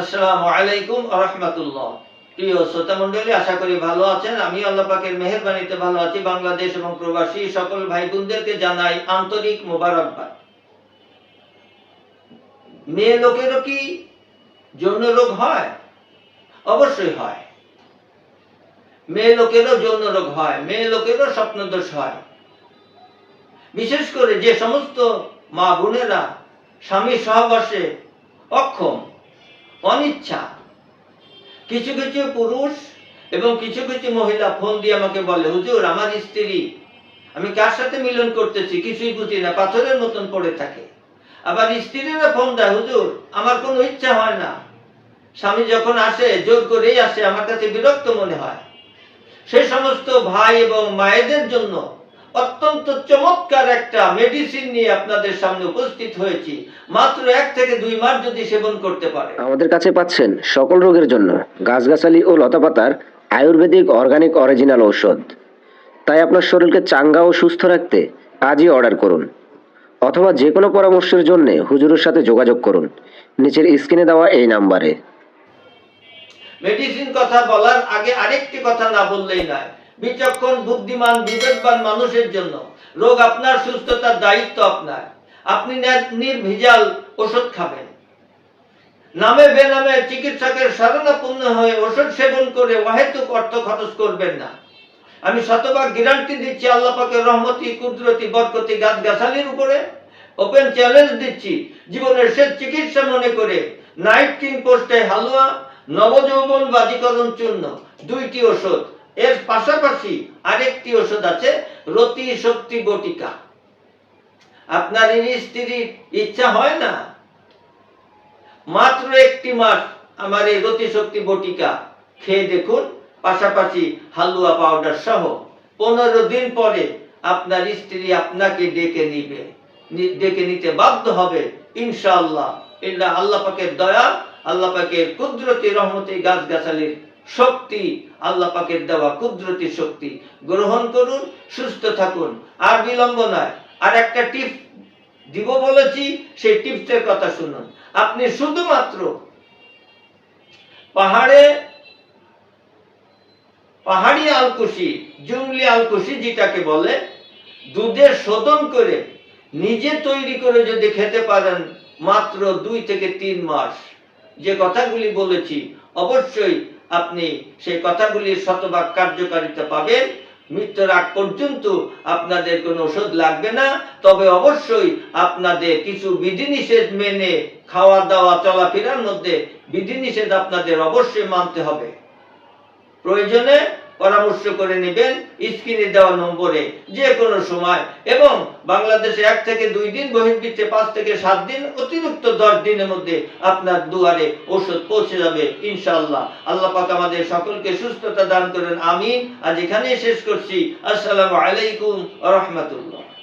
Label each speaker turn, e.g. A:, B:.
A: আসসালামু আলাইকুম রহমতুল্লাহ। প্রিয় শ্রোতা মণ্ডলী, আশা করি ভালো আছেন। আমি আল্লাহ পাকের মেহেরবানিতে ভালো আছি। বাংলাদেশ এবং প্রবাসী সকল ভাই বোনদেরকে জানাই আন্তরিক মোবারকবাদ। মেয়ে লোকেরও কি যৌন রোগ হয়? অবশ্যই হয়। মেয়ে লোকেরও যৌন রোগ হয়। মেয়ে লোকেরও স্বপ্নদোষ হয়। বিশেষ করে যে সমস্ত মা বোনেরা স্বামী সহবাসে অক্ষম অনিচ্ছা। কিছু কিছু পুরুষ এবং কিছু কিছু মহিলা ফোন দিয়ে আমাকে বলে, হুজুর, আমার স্ত্রী, আমি কার সাথে মিলন করতেছি? কিছুই বুঝি না, পাথরের মতন পড়ে থাকে। আবার স্ত্রীরা ফোন দেয়, হুজুর, আমার কোনো ইচ্ছা হয় না। স্বামী যখন আসে, জোর করেই আসে, আমার কাছে বিরক্ত মনে হয়। সে সমস্ত ভাই এবং মায়েদের জন্য অত্যন্ত চমৎকার একটা মেডিসিন নিয়ে আপনাদের সামনে উপস্থিত হয়েছি। মাত্র এক থেকে দুই মাস যদি সেবন করতে পারে।
B: আমাদের কাছে পাচ্ছেন সকল রোগের জন্য গাছগাছালি ও লতাপাতার আয়ুর্বেদিক অর্গানিক অরিজিনাল ঔষধ। তাই আপনার শরীরকে চাঙ্গা ও সুস্থ রাখতে আজই অর্ডার করুন। অথবা যে কোনো পরামর্শের জন্য হুজুরের সাথে যোগাযোগ করুন। নিচের স্ক্রিনে দেওয়া এই নাম্বারে।
A: মেডিসিন কথা বলার আগে আরেকটি কথা না বললেই নয়। বিচক্ষণ, বুদ্ধিমান, বিবেকবান মানুষের জন্য। রোগ আপনার সুস্থতার দায়িত্ব আপনার। আপনি নির্ভেজাল ওষুধ খাবেন। নামে বেনামে চিকিৎসকের শরণাপন্ন হয়ে ওষুধ সেবন করে অহেতুক অর্থ খরচ করবেন না। আমি শতভাগ গ্যারান্টি দিচ্ছি আল্লাহ পাকের রহমতি, কুদরতি, বরকতি গাছ গাছালির উপরে। ওপেন চ্যালেঞ্জ দিচ্ছি জীবনের শেষ চিকিৎসা মনে করে। নাইট কিং পোস্টে হালুয়া, নবযৌবন বাজিকরণ চূর্ণ, দুইটি ওষুধ। এর পাশাপাশি আরেকটি ওষুধ আছে, রতি শক্তি বটিকা। আপনার স্ত্রীর ইচ্ছা হয় না? মাত্র একটি মাস আমার এই রতি শক্তি বটিকা খেয়ে দেখুন, পাশাপাশি হালুয়া পাউডার সহ পনেরো দিন পরে আপনার স্ত্রী আপনাকে ডেকে নিবে। ডেকে নিতে বাধ্য হবে, ইনশাআল্লাহ। এটা আল্লাহ পাকের দয়া, আল্লাহ পাকের কুদরতি রহমতি গাছগাছালির শক্তি, আল্লাহ পাকের দেওয়া কুদরতি শক্তি। গ্রহণ করুন, সুস্থ থাকুন। আর বিলম্ব নয়। আর একটা টিপ দিব বলেছি, সেই টিপসের কথা শুনুন। আপনি শুধুমাত্র পাহাড়ে, পাহাড়ি আলকুশি, জঙ্গলি আলকুশি যেটাকে বলে দুধে শোধন করে নিজে তৈরি করে যদি খেতে পারেন, মাত্র দুই থেকে তিন মাস। যে কথাগুলি বলেছি, অবশ্যই আপনি সেই কথাগুলির শতভাগ কার্যকারিতা পাবেন। মৃত্যুর আগ পর্যন্ত আপনাদের কোনো ওষুধ লাগবে না। তবে অবশ্যই আপনাদের কিছু বিধিনিষেধ মেনে খাওয়া দাওয়া চলাফেরার মধ্যে বিধিনিষেধ আপনাদের অবশ্যই মানতে হবে। প্রয়োজনে পরামর্শ করে নেবেন স্ক্রিনে দেওয়া নম্বরে যে কোনো সময়। এবং বাংলাদেশে এক থেকে দুই দিন, বহির্বিশ্বে পাঁচ থেকে সাত দিন, অতিরিক্ত দশ দিনের মধ্যে আপনার দুয়ারে ওষুধ পৌঁছে যাবে ইনশাল্লাহ আল্লাহ পাক আমাদের সকলকে সুস্থতা দান করেন, আমিন। আজ এখানেই শেষ করছি। আসসালামু আলাইকুম রহমতুল্লাহ।